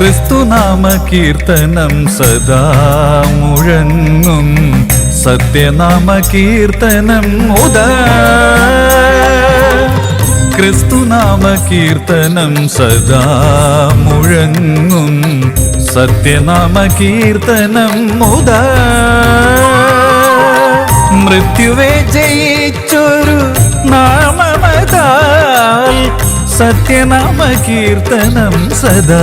ക്രിസ്തുനാമ കീർത്തനം സദാ മുഴങ്ങും. സത്യനാമ കീർത്തനം ഉദ. ക്രിസ്തുനാമ കീർത്തനം സദാ മുഴങ്ങും. സത്യനാമ കീർത്തനം മുത മൃത്യുവെ ജയിച്ചൊരു നാമമതാൽ സത്യനാമ കീർത്തനം സദാ.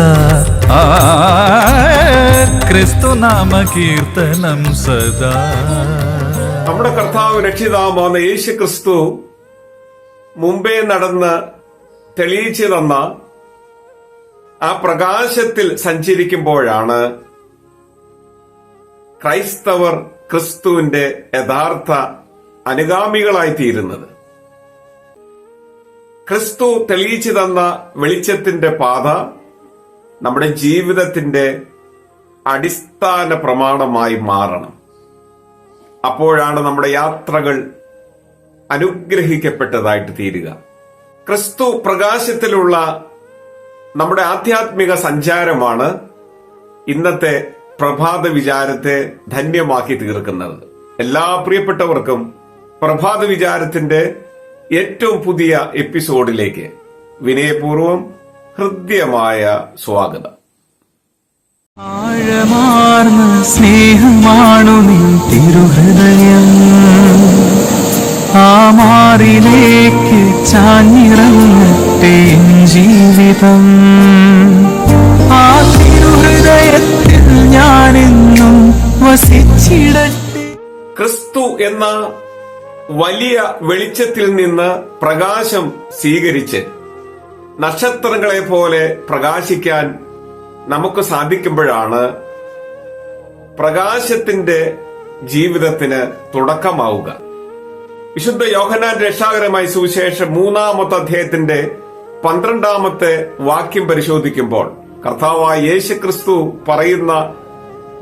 ക്രിസ്തുനാമ കീർത്തനം സദാ. നമ്മുടെ കർത്താവ് രക്ഷിതാവുന്ന യേശു ക്രിസ്തു മുമ്പേ നടന്ന് തെളിയിച്ചു തന്ന ആ പ്രകാശത്തിൽ സഞ്ചരിക്കുമ്പോഴാണ് ക്രൈസ്തവർ ക്രിസ്തുവിന്റെ യഥാർത്ഥ അനുഗാമികളായി തീരുന്നത് ക്രിസ്തു തെളിയിച്ചു തന്ന വെളിച്ചത്തിന്റെ പാത നമ്മുടെ ജീവിതത്തിന്റെ അടിസ്ഥാന പ്രമാണമായി മാറണം. അപ്പോഴാണ് നമ്മുടെ യാത്രകൾ അനുഗ്രഹിക്കപ്പെട്ടതായിട്ട് തീരുക. ക്രിസ്തു പ്രകാശത്തിലുള്ള നമ്മുടെ ആധ്യാത്മിക സഞ്ചാരമാണ് ഇന്നത്തെ പ്രഭാത വിചാരത്തെ ധന്യമാക്കി തീർക്കുന്നത്. എല്ലാ പ്രിയപ്പെട്ടവർക്കും പ്രഭാത വിചാരത്തിന്റെ ഏറ്റവും പുതിയ എപ്പിസോഡിലേക്ക് വിനയപൂർവം ഹൃദ്യമായ സ്വാഗതം. ആഴമാർന്ന സ്നേഹമാണു നീ തിരുഹൃദയം. ആ മാറിലേക്ക് ചാഞ്ഞിറങ്ങട്ടെ ജീവിതം. ആ തിരുഹൃദയത്തിൽ ഞാനെന്നും വസിച്ചിടട്ടെ. ക്രിസ്തു എന്ന വലിയ വെളിച്ചത്തിൽ നിന്ന് പ്രകാശം സ്വീകരിച്ച് നക്ഷത്രങ്ങളെ പോലെ പ്രകാശിക്കാൻ നമുക്ക് സാധിക്കുമ്പോഴാണ് പ്രകാശത്തിന്റെ ജീവിതത്തിന് തുടക്കമാവുക. വിശുദ്ധ യോഹനാൻ രക്ഷാകരമായ സുവിശേഷം മൂന്നാമത്തെ അധ്യായത്തിന്റെ പന്ത്രണ്ടാമത്തെ വാക്യം പരിശോധിക്കുമ്പോൾ കർത്താവായ യേശു ക്രിസ്തു പറയുന്ന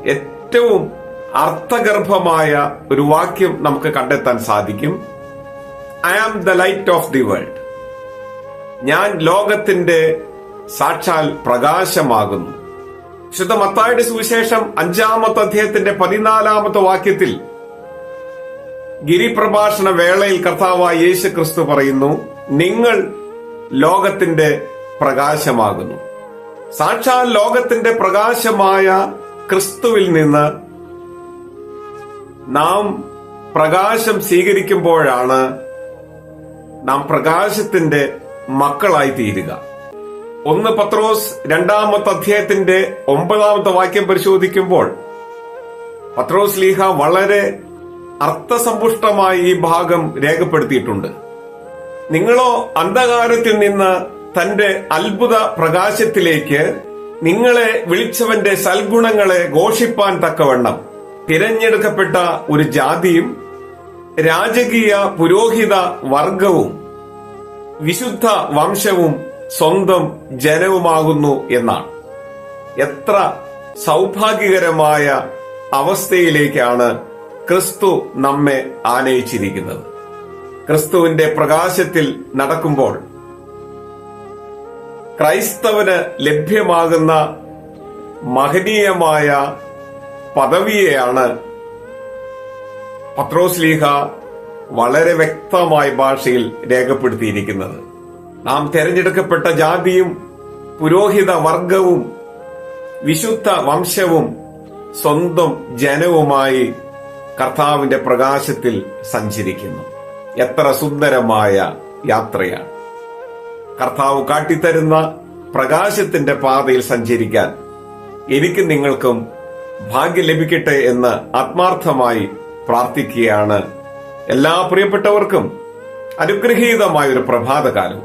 ഏറ്റവും അർത്ഥഗർഭമായ ഒരു വാക്യം നമുക്ക് കണ്ടെത്താൻ സാധിക്കും. I am the light of the world ഞാൻ ലോകത്തിന്റെ സാക്ഷാൽ പ്രകാശമാകുന്നു. വിശുദ്ധ മത്തായുടെ സുവിശേഷം അഞ്ചാമത്തെ അധ്യായത്തിന്റെ പതിനാലാമത്തെ വാക്യത്തിൽ ഗിരിപ്രഭാഷണ വേളയിൽ കർത്താവായ യേശു ക്രിസ്തു പറയുന്നു നിങ്ങൾ ലോകത്തിന്റെ പ്രകാശമാകുന്നു. സാക്ഷാൽ ലോകത്തിന്റെ പ്രകാശമായ ക്രിസ്തുവിൽ നിന്ന് നാം പ്രകാശം സ്വീകരിക്കുമ്പോഴാണ് നാം പ്രകാശത്തിന്റെ മക്കളായി തീരുക. ഒന്ന് പത്രോസ് രണ്ടാമത്തെ അധ്യായത്തിന്റെ ഒമ്പതാമത്തെ വാക്യം പരിശോധിക്കുമ്പോൾ പത്രോസ് ലീഹ വളരെ അർത്ഥസമ്പുഷ്ടമായി ഈ ഭാഗം രേഖപ്പെടുത്തിയിട്ടുണ്ട്. നിങ്ങളോ അന്ധകാരത്തിൽ നിന്ന് തന്റെ അത്ഭുത പ്രകാശത്തിലേക്ക് നിങ്ങളെ വിളിച്ചവന്റെ സൽഗുണങ്ങളെ ഘോഷിപ്പാൻ തക്കവണ്ണം തിരഞ്ഞെടുക്കപ്പെട്ട ഒരു ജാതിയും രാജകീയ പുരോഹിത വർഗവും വിശുദ്ധ വംശവും സ്വന്തം ജനവുമാകുന്നു എന്നാണ്. എത്ര സൗഭാഗ്യകരമായ അവസ്ഥയിലേക്കാണ് ക്രിസ്തു നമ്മെ ആനയിച്ചിരിക്കുന്നത്. ക്രിസ്തുവിന്റെ പ്രകാശത്തിൽ നടക്കുമ്പോൾ ക്രൈസ്തവന് ലഭ്യമാകുന്ന മഹനീയമായ പദവിയെയാണ്. പത്രോസ്ലീഹ വളരെ വ്യക്തമായ ഭാഷയിൽ രേഖപ്പെടുത്തിയിരിക്കുന്നത്. നാം തെരഞ്ഞെടുക്കപ്പെട്ട ജാതിയും പുരോഹിത വർഗവും വിശുദ്ധ വംശവും സ്വന്തം ജനവുമായി കർത്താവിന്റെ പ്രകാശത്തിൽ സഞ്ചരിക്കുന്നു. എത്ര സുന്ദരമായ യാത്രയാണ്. കർത്താവ് കാട്ടിത്തരുന്ന പ്രകാശത്തിന്റെ പാതയിൽ സഞ്ചരിക്കാൻ എനിക്ക് നിങ്ങൾക്കും ഭാഗ്യം ലഭിക്കട്ടെ എന്ന് ആത്മാർത്ഥമായി പ്രാർത്ഥിക്കുകയാണ് എല്ലാ പ്രിയപ്പെട്ടവർക്കും അനുഗ്രഹീതമായ ഒരു പ്രഭാതകാലവും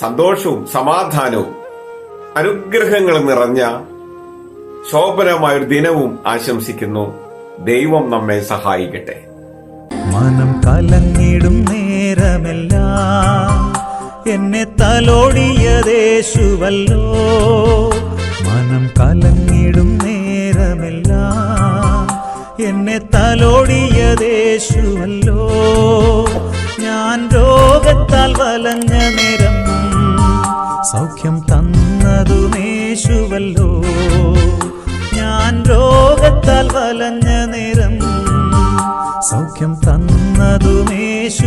സന്തോഷവും സമാധാനവും അനുഗ്രഹങ്ങൾ നിറഞ്ഞ ശോഭനമായ ഒരു ദിനവും ആശംസിക്കുന്നു. ദൈവം നമ്മെ സഹായിക്കട്ടെ. മനം കലങ്ങിടും നേരമല്ല. എന്നെ തലോടിയതേശുവല്ലോ മനം കലങ്ങിടും നേരമെല്ലാം എന്നെ തലോടിയതേശുവല്ലോ ഞാൻ രോഗത്താൽ വലഞ്ഞ നേരം സൗഖ്യം തന്നതുമേശുവല്ലോ ഞാൻ രോഗത്താൽ വലഞ്ഞ നേരം സൗഖ്യം തന്നതുമേശു